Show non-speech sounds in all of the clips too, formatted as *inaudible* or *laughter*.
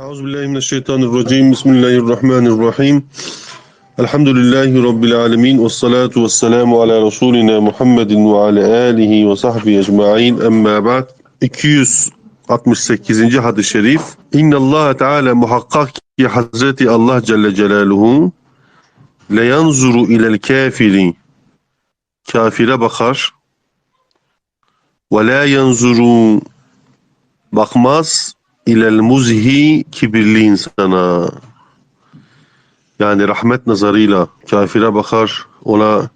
Euzu billahi mineşşeytanirracim. Bismillahirrahmanirrahim. Elhamdülillahi rabbil alamin ve salatu vesselamu ala resulina Muhammedin ve ala alihi ve sahbihi ecmaîn. Emma ba'd. 268. hadis-i şerif. İnna Allah Teala muhakkak ki Hazreti Allah Celle Celaluhu le yanzuru ilel kafiri kafire bakar ve la yanzuru bakmaz ilel muzhi kibirli insana. Yani rahmet nazarıyla kafire bakar, ona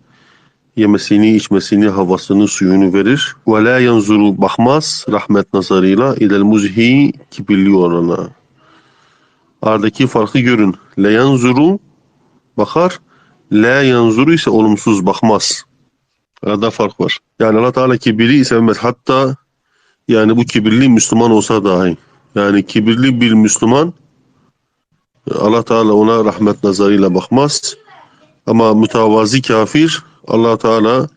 yemesini, içmesini, havasını, suyunu verir. Ve la yanzuru bakmaz rahmet nazarıyla ilel muzhi kibirli olana. Aradaki farkı görün. La yanzuru bakar, la yanzuru ise olumsuz bakmaz. Arada fark var. Yani Allah Teala kibirli sevmez. Hatta yani bu kibirli Müslüman olsa dahi. Yani kibirli bir Müslüman Allah Teala ona rahmet nazarıyla bakmaz. Ama mütevazi kafir Allah Teala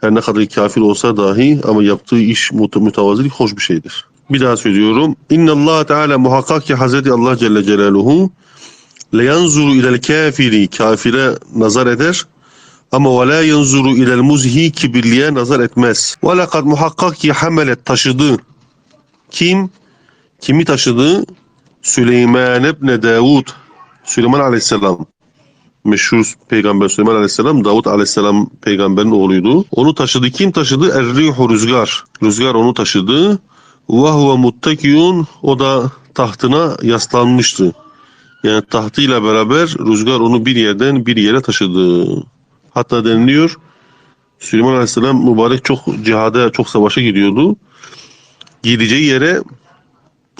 her ne kadar kafir olsa dahi ama yaptığı iş müte- mütevazilik hoş bir şeydir. Bir daha söylüyorum. İnne Allah Teala muhakkak ki Hazreti Allah Celle Celaluhu le yanzuru ilel kafiri kafire nazar eder ama ve la yanzuru ilel muzhi kibirliye nazar etmez. Ve lekad muhakkak ki hamelet taşıdı. Kim? Kimi taşıdı? Süleyman ibn Davud. Süleyman aleyhisselam. Meşhur peygamber Süleyman aleyhisselam Davud aleyhisselam peygamberin oğluydu. Onu taşıdı. Kim taşıdı? Er-rihu rüzgar. Rüzgar onu taşıdı. Ve huve muttakiyun. O da tahtına yaslanmıştı. Yani tahtıyla beraber rüzgar onu bir yerden bir yere taşıdı. Hatta deniliyor Süleyman Aleyhisselam mübarek çok cihada, çok savaşa gidiyordu. Gideceği yere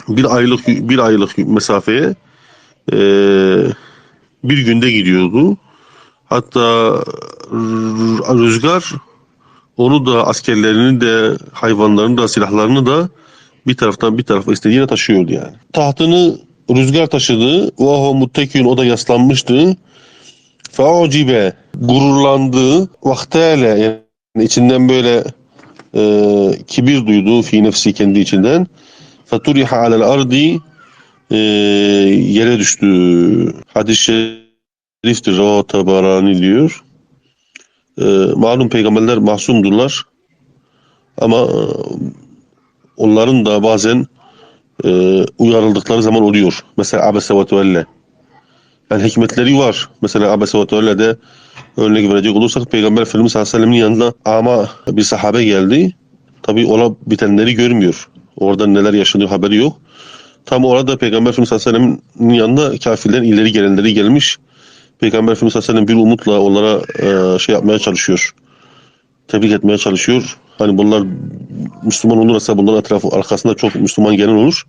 bir aylık bir aylık mesafeye eee, bir günde gidiyordu. Hatta rüzgar onu da askerlerini de hayvanlarını da silahlarını da bir taraftan bir tarafa istediğine taşıyordu yani. Tahtını rüzgar taşıdı. Ve o muttekün o da yaslanmıştı. Faucibe gururlandı. Vaktele yani içinden böyle e, kibir duydu fi nefsi kendi içinden. Faturiha alel ardi e, yere düştü. Hadis-i şeriftir. Rava Tabarani diyor. E, malum peygamberler masumdurlar. Ama e, onların da bazen e, uyarıldıkları zaman oluyor. Mesela Abese ve Tevelle. Yani hikmetleri var. Mesela Abese ve Tevelle'de örnek verecek olursak Peygamber Efendimiz sallallahu aleyhi ve sellem'in yanına ama bir sahabe geldi. Tabi ona bitenleri görmüyor. Orada neler yaşanıyor haberi yok. Tam orada Peygamber Efendimiz sallallahu aleyhi ve sellem'in yanında kafirlerin ileri gelenleri gelmiş. Peygamber Efendimiz sallallahu aleyhi ve sellem bir umutla onlara e, şey yapmaya çalışıyor. Tebrik etmeye çalışıyor. Hani bunlar Müslüman olursa bunların etrafı arkasında çok Müslüman gelen olur.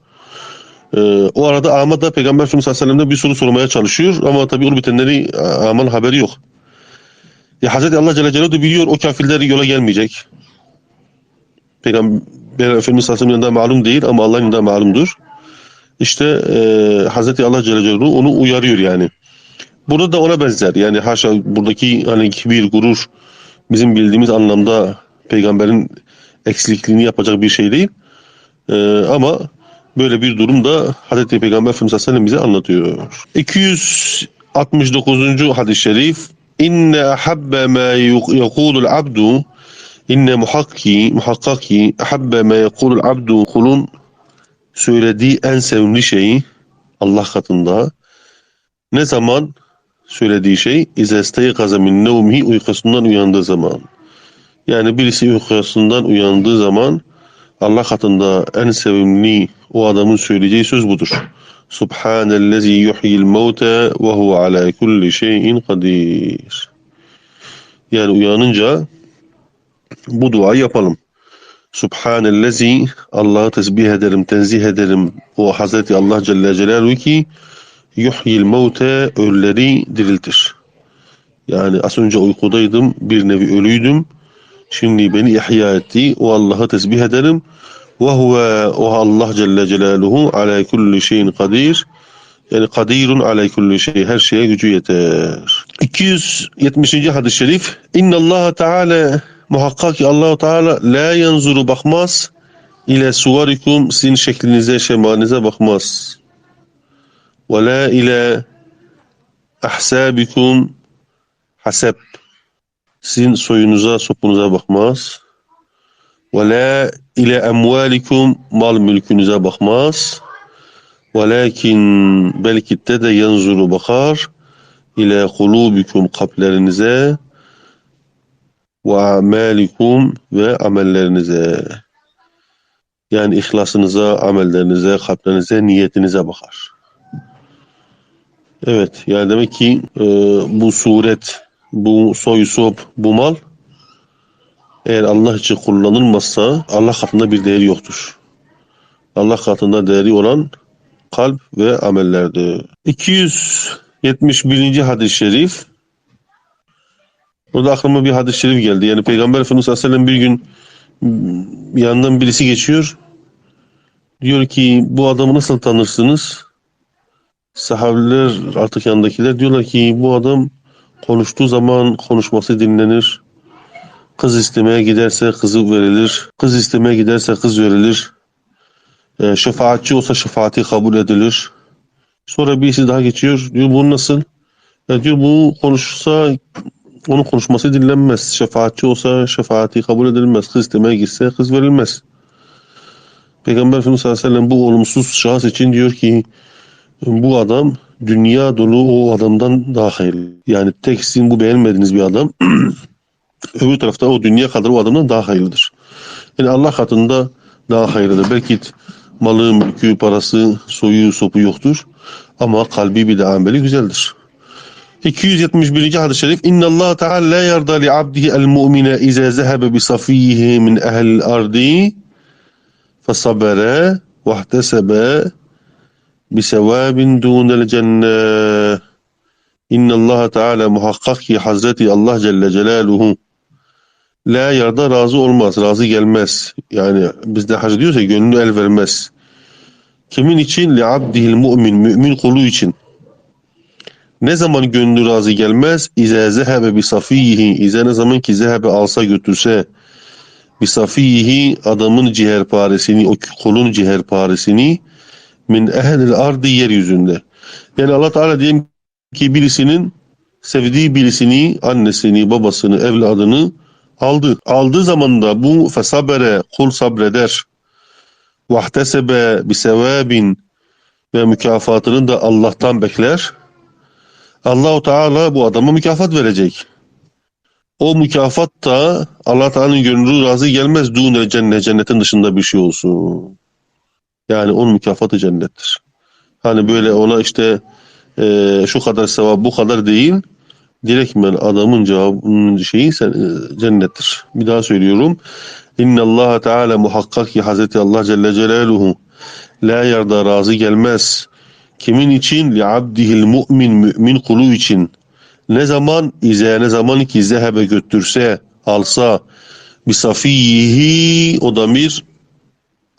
Ee, o arada Ahmet da Peygamber Efendimiz sallallahu aleyhi ve sellem'den bir soru sormaya çalışıyor ama tabii olup bitenleri Ahmet'in haberi yok. Ya Hazreti Allah Celle Celaluhu biliyor o kafirler yola gelmeyecek. Peygamber Efendimiz sallallahu yanında malum değil ama Allah'ın yanında malumdur. İşte e, Hazreti Allah Celle Celaluhu onu uyarıyor yani. Burada da ona benzer. Yani haşa buradaki hani kibir, gurur bizim bildiğimiz anlamda peygamberin eksikliğini yapacak bir şey değil. Ee, ama böyle bir durum da Hazreti Peygamber Efendimiz Aleyhisselam bize anlatıyor. 269. hadis-i şerif İnne habbe ma yekulul abdu İnne muhakki muhakkaki habbe ma yekulul abdu kulun söylediği en sevimli şeyi Allah katında ne zaman söylediği şey izesteykaza min nevmihi uykusundan uyandığı zaman. Yani birisi uykusundan uyandığı zaman Allah katında en sevimli o adamın söyleyeceği söz budur. Subhanellezi yuhyil mevte ve huve ala kulli şeyin kadir. Yani uyanınca bu duayı yapalım. Subhanellezi Allah'ı tesbih ederim, tenzih ederim. O Hazreti Allah Celle Celaluhu ki yuhyil mevte ölüleri diriltir. Yani az önce uykudaydım, bir nevi ölüydüm. Şimdi beni ihya etti. O Allah'ı tesbih ederim. Ve huve o Allah Celle Celaluhu ala kulli şeyin kadir. Yani kadirun ala kulli şey. Her şeye gücü yeter. 270. hadis-i şerif. İnna Allah Teala muhakkak ki Allah Teala la yanzuru bakmaz ile suvarikum sizin şeklinize, şemanize bakmaz. ve la ile ahsabikum haseb. Sizin soyunuza, sopunuza bakmaz. Ve la ile emvalikum mal mülkünüze bakmaz. Velakin belki de de yanzuru bakar ile kulubikum kalplerinize ve amalikum ve amellerinize. Yani ihlasınıza, amellerinize, kalplerinize, niyetinize bakar. Evet, yani demek ki e, bu suret, bu soy sop, bu mal eğer Allah için kullanılmazsa Allah katında bir değeri yoktur. Allah katında değeri olan kalp ve amellerdir. 271. hadis-i şerif Burada aklıma bir hadis-i şerif geldi. Yani Peygamber Efendimiz sallallahu aleyhi ve sellem bir gün yanından birisi geçiyor. Diyor ki bu adamı nasıl tanırsınız? Sahabeler artık yanındakiler diyorlar ki bu adam konuştuğu zaman konuşması dinlenir. Kız istemeye giderse kızı verilir. Kız istemeye giderse kız verilir. E, şefaatçi olsa şefaati kabul edilir. Sonra birisi daha geçiyor. Diyor bu nasıl? Ya diyor bu konuşsa onun konuşması dinlenmez. Şefaatçi olsa şefaati kabul edilmez. Kız istemeye gitse kız verilmez. Peygamber Efendimiz sallallahu aleyhi ve sellem bu olumsuz şahıs için diyor ki bu adam dünya dolu o adamdan daha hayırlı. Yani tek sizin bu beğenmediğiniz bir adam *clears throat* öbür tarafta o dünya kadar o adamdan daha hayırlıdır. Yani Allah katında daha hayırlıdır. Belki malı, mülkü, parası, soyu, sopu yoktur. Ama kalbi bir de ameli güzeldir. 271. hadis-i şerif İnna Allah Teala la yarda li abdihi el mu'mine iza zahaba bi safiyhi min ehli ardi fasabara ve ihtesaba bi sevabin dunel cenne İnna Allah Teala muhakkak ki Hazreti Allah Celle Celaluhu la yarda razı olmaz, razı gelmez. Yani bizde hac diyorsa gönlü el vermez. Kimin için? Li abdihil mu'min, mümin kulu için. Ne zaman gönlü razı gelmez? İze zehebe bi. İze ne zaman ki zehebe alsa götürse bi adamın ciğerparesini, o kolun ciğerparesini min ehlil ardı yeryüzünde. Yani Allah Teala diyelim ki birisinin sevdiği birisini, annesini, babasını, evladını aldı. Aldığı zaman da bu fesabere, kul sabreder. Vahtesebe bi sevabin ve mükafatını da Allah'tan bekler. Allahu Teala bu adama mükafat verecek. O mükafat da Allah Teala'nın gönlü razı gelmez. Dûne cennet, cennetin dışında bir şey olsun. Yani onun mükafatı cennettir. Hani böyle ona işte eee, şu kadar sevap bu kadar değil. Direktmen adamın cevabının şeyi sen, e, cennettir. Bir daha söylüyorum. İnna Allah Teala muhakkak ki Hazreti Allah Celle Celaluhu la yarda razı gelmez. Kimin için? Li abdihil mu'min mümin kulu için. Ne zaman? İze ne zaman ki zehebe götürse, alsa bi safiyihi o damir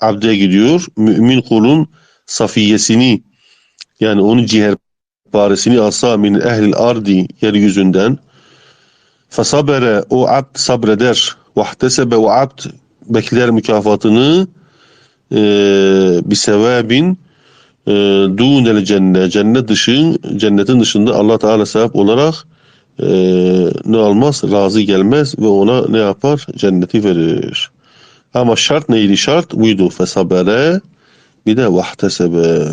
abde gidiyor. Mümin kulun safiyesini yani onun ciğer paresini alsa min ehlil ardi yeryüzünden fesabere o abd sabreder vahtesebe o abd bekler mükafatını e, bir sevabin e, dunel cennet cennet dışı cennetin dışında Allah Teala sevap olarak e, ne almaz razı gelmez ve ona ne yapar cenneti verir ama şart neydi şart buydu fesabere bir de vahtesebe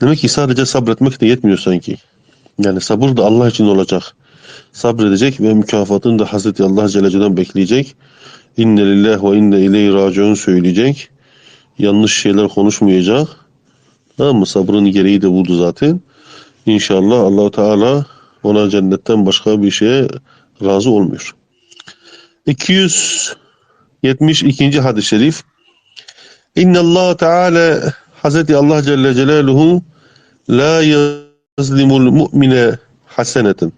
Demek ki sadece sabretmek de yetmiyor sanki. Yani sabır da Allah için olacak. Sabredecek ve mükafatını da Hazreti Allah Celle Celaluhu'dan bekleyecek. İnne lillah ve inne ileyhi raciun söyleyecek. Yanlış şeyler konuşmayacak. Tamam mı? Sabrın gereği de budur zaten. İnşallah Allahu Teala ona cennetten başka bir şeye razı olmuyor. 272. hadis-i şerif İnne Allah Teala Hazreti Allah Celle Celaluhu la yazlimul mu'mine haseneten.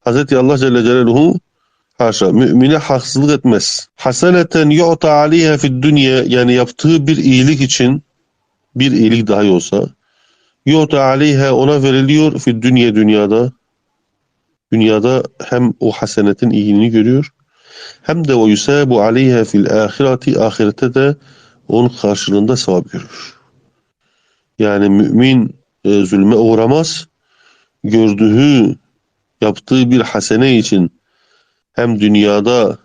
Hazreti Allah Celle Celaluhu haşa mümine haksızlık etmez. Haseneten yu'ta aleyha fid dünya yani yaptığı bir iyilik için bir iyilik dahi olsa yu'ta aleyha ona veriliyor fid dünya dünyada dünyada hem o hasenetin iyiliğini görüyor hem de o yusabu aleyha fil ahireti ahirette de onun karşılığında sevap görür. Yani mümin e, zulme uğramaz. Gördüğü, yaptığı bir hasene için hem dünyada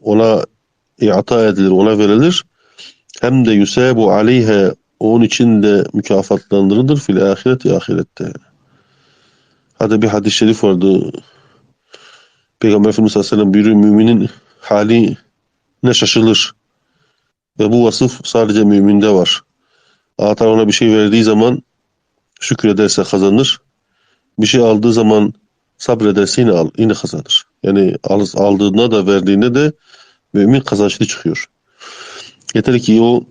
ona i'ta edilir, ona verilir hem de yusabu aleyhe onun için de mükafatlandırılır fil ahireti ahirette. Hatta bir hadis-i şerif vardı. Peygamber Efendimiz sallallahu aleyhi ve sellem buyuruyor müminin hali ne şaşılır. Ve bu vasıf sadece müminde var. Allah ona bir şey verdiği zaman şükrederse kazanır. Bir şey aldığı zaman sabrederse yine, al, yine kazanır. Yani aldığında da verdiğinde de mümin kazançlı çıkıyor. Yeter ki o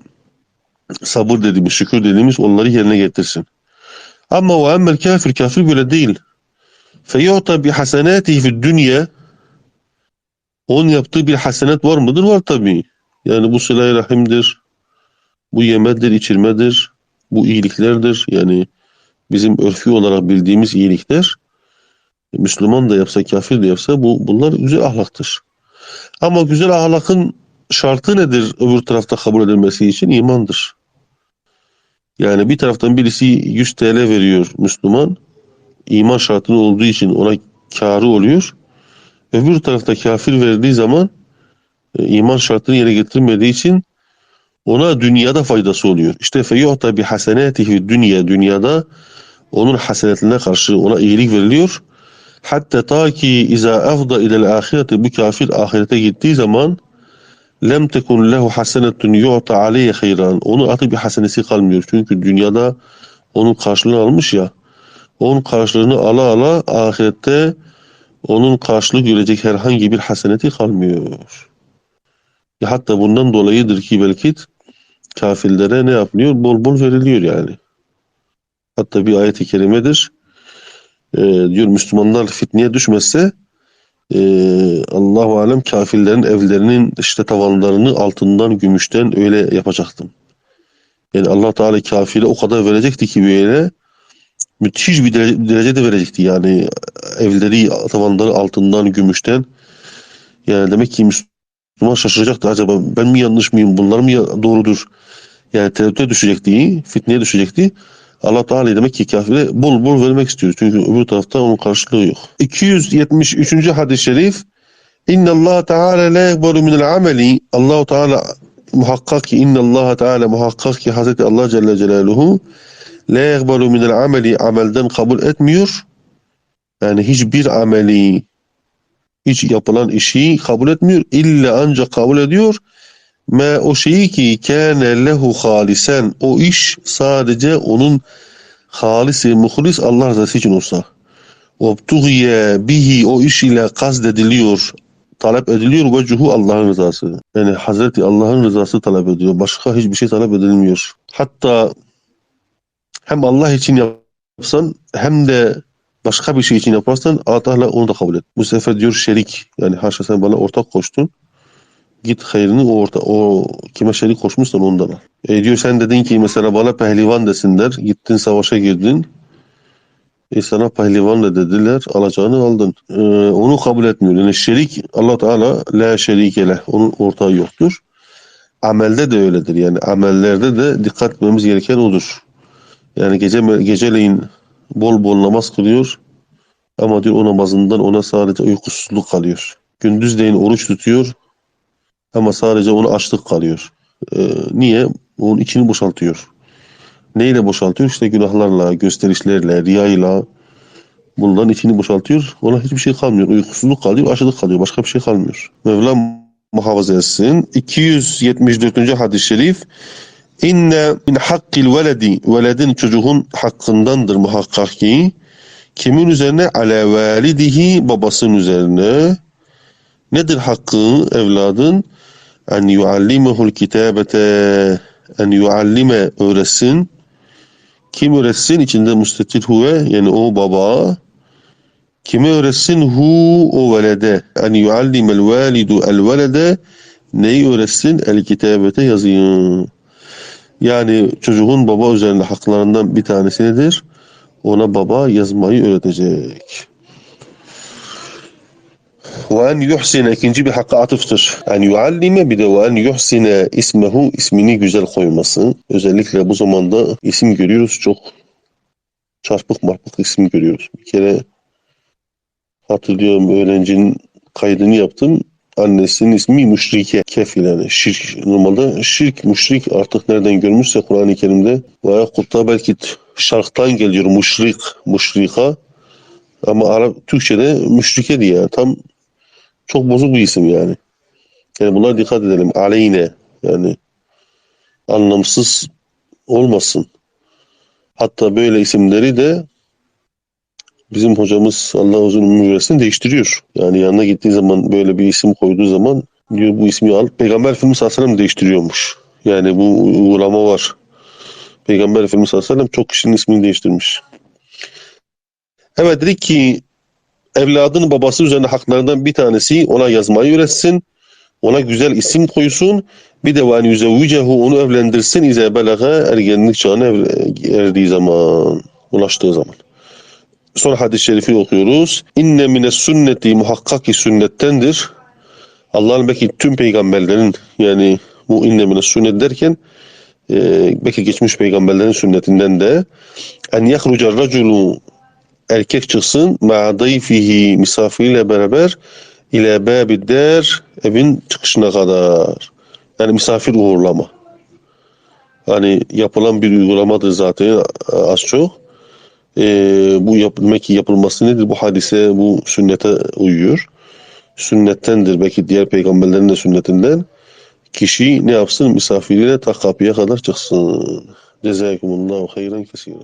sabır dediğimiz, şükür dediğimiz onları yerine getirsin. Ama o emmel kafir, kafir böyle değil. Feyu'ta bi hasenatihi fi dünya onun yaptığı bir hasenet var mıdır? Var tabii. Yani bu sıla rahimdir, bu yemedir, içirmedir, bu iyiliklerdir. Yani bizim örfü olarak bildiğimiz iyilikler Müslüman da yapsa, kafir de yapsa bu bunlar güzel ahlaktır. Ama güzel ahlakın şartı nedir öbür tarafta kabul edilmesi için? imandır. Yani bir taraftan birisi 100 TL veriyor Müslüman. iman şartını olduğu için ona karı oluyor. Öbür tarafta kafir verdiği zaman e, iman şartını yerine getirmediği için ona dünyada faydası oluyor. İşte feyuhta bi hasenatihi dünya dünyada onun hasenetine karşı ona iyilik veriliyor. Hatta ta ki iza afda ile ahireti bu kafir ahirete gittiği zaman lem tekun lehu hasenetun yu'ta aleyhe hayran. Onun artık bir hasenesi kalmıyor. Çünkü dünyada onun karşılığını almış ya. Onun karşılığını ala ala ahirette onun karşılık görecek herhangi bir haseneti kalmıyor. Hatta bundan dolayıdır ki belki kafirlere ne yapılıyor? Bol bol veriliyor yani. Hatta bir ayet-i kerimedir. Ee, diyor Müslümanlar fitneye düşmezse e, Allahu alem kafirlerin evlerinin işte tavanlarını altından, gümüşten öyle yapacaktım. Yani Allah Teala kafire o kadar verecekti ki böyle müthiş bir derece, derecede verecekti. Yani evleri, tavanları altından, gümüşten. Yani demek ki Müslüman şaşıracaktı. Acaba ben mi yanlış mıyım? Bunlar mı doğrudur? Yani tereddüte düşecekti, fitneye düşecekti. Allah Teala demek ki kafire bol bol vermek istiyor. Çünkü öbür tarafta onun karşılığı yok. 273. hadis-i şerif İnna Allah Teala la yekbalu minel ameli Allah Teala muhakkak ki inna Allah Teala muhakkak ki Hazreti Allah Celle Celaluhu la yekbalu minel ameli amelden kabul etmiyor. Yani hiçbir ameli hiç yapılan işi kabul etmiyor. İlla ancak kabul ediyor. Me o şeyi ki kâne lehu halisen o iş sadece onun halisi muhlis Allah rızası için olsa. Vabtugiye bihi o iş ile kastediliyor talep ediliyor vecuhu Allah'ın rızası. Yani Hazreti Allah'ın rızası talep ediyor. Başka hiçbir şey talep edilmiyor. Hatta hem Allah için yapsan hem de başka bir şey için yaparsan Allah onu da kabul et. Bu sefer diyor şerik. Yani haşa sen bana ortak koştun. Git hayrını o, orta, o kime şerik koşmuşsan ondan al. E diyor sen dedin ki mesela bana pehlivan desinler. Gittin savaşa girdin. E sana pehlivan da dediler. Alacağını aldın. E, onu kabul etmiyor. Yani şerik Allah Teala la şerike leh. Onun ortağı yoktur. Amelde de öyledir. Yani amellerde de dikkat etmemiz gereken odur. Yani gece geceleyin bol bol namaz kılıyor. Ama diyor o namazından ona sadece uykusuzluk kalıyor. Gündüzleyin oruç tutuyor. Ama sadece ona açlık kalıyor. Ee, niye? Onun içini boşaltıyor. Neyle boşaltıyor? İşte günahlarla, gösterişlerle, riyayla bunların içini boşaltıyor. Ona hiçbir şey kalmıyor. Uykusuzluk kalıyor, açlık kalıyor. Başka bir şey kalmıyor. Mevla muhafaza etsin. 274. hadis-i şerif İnne min hakkil veledi veledin çocuğun hakkındandır muhakkak ki kimin üzerine ala validihi babasının üzerine nedir hakkı evladın en yuallimehul kitabete en yuallime öğretsin. Kim öğretsin? İçinde müstetil huve yani o baba. Kimi öğretsin? Hu o velede. En yuallimel validu el velede neyi öğretsin? El kitabete yazıyı yani çocuğun baba üzerinde haklarından bir tanesi nedir? Ona baba yazmayı öğretecek. Ve en yuhsine ikinci bir hakka atıftır. En yuallime bir de ve en yuhsine ismehu ismini güzel koyması. Özellikle bu zamanda isim görüyoruz çok çarpık marpık isim görüyoruz. Bir kere hatırlıyorum öğrencinin kaydını yaptım. Annesinin ismi müşrike, kefil yani şirk. Normalde şirk, müşrik artık nereden görmüşse Kur'an-ı Kerim'de veya Kurt'a belki şarktan geliyor müşrik, müşrika. Ama Arap, Türkçe'de müşrike diye yani tam çok bozuk bir isim yani. Yani bunlara dikkat edelim. Aleyne yani anlamsız olmasın. Hatta böyle isimleri de bizim hocamız Allah uzun ömür versin değiştiriyor. Yani yanına gittiği zaman böyle bir isim koyduğu zaman diyor bu ismi al. Peygamber Efendimiz sallallahu aleyhi ve sellem değiştiriyormuş. Yani bu uygulama var. Peygamber Efendimiz sallallahu aleyhi ve sellem çok kişinin ismini değiştirmiş. Evet dedik ki evladın babası üzerine haklarından bir tanesi ona yazmayı öğretsin. Ona güzel isim koysun. Bir de en yüzevvicehu onu evlendirsin. İze belaga ergenlik çağına erdiği zaman, ulaştığı zaman. Sonra hadis-i şerifi okuyoruz. İnne mine sünneti muhakkak ki sünnettendir. Allah'ın belki tüm peygamberlerin yani bu inne mine sünnet derken e, belki geçmiş peygamberlerin sünnetinden de en yahruca raculu erkek çıksın ma'a dayfihi misafiriyle beraber ile babi der evin çıkışına kadar. Yani misafir uğurlama. Hani yapılan bir uygulamadır zaten az çok. Ee, bu yap, demek ki yapılması nedir? Bu hadise, bu sünnete uyuyor. Sünnettendir belki diğer peygamberlerin de sünnetinden. Kişi ne yapsın? Misafiriyle ta kapıya kadar çıksın. Cezakumullahu hayran kesira.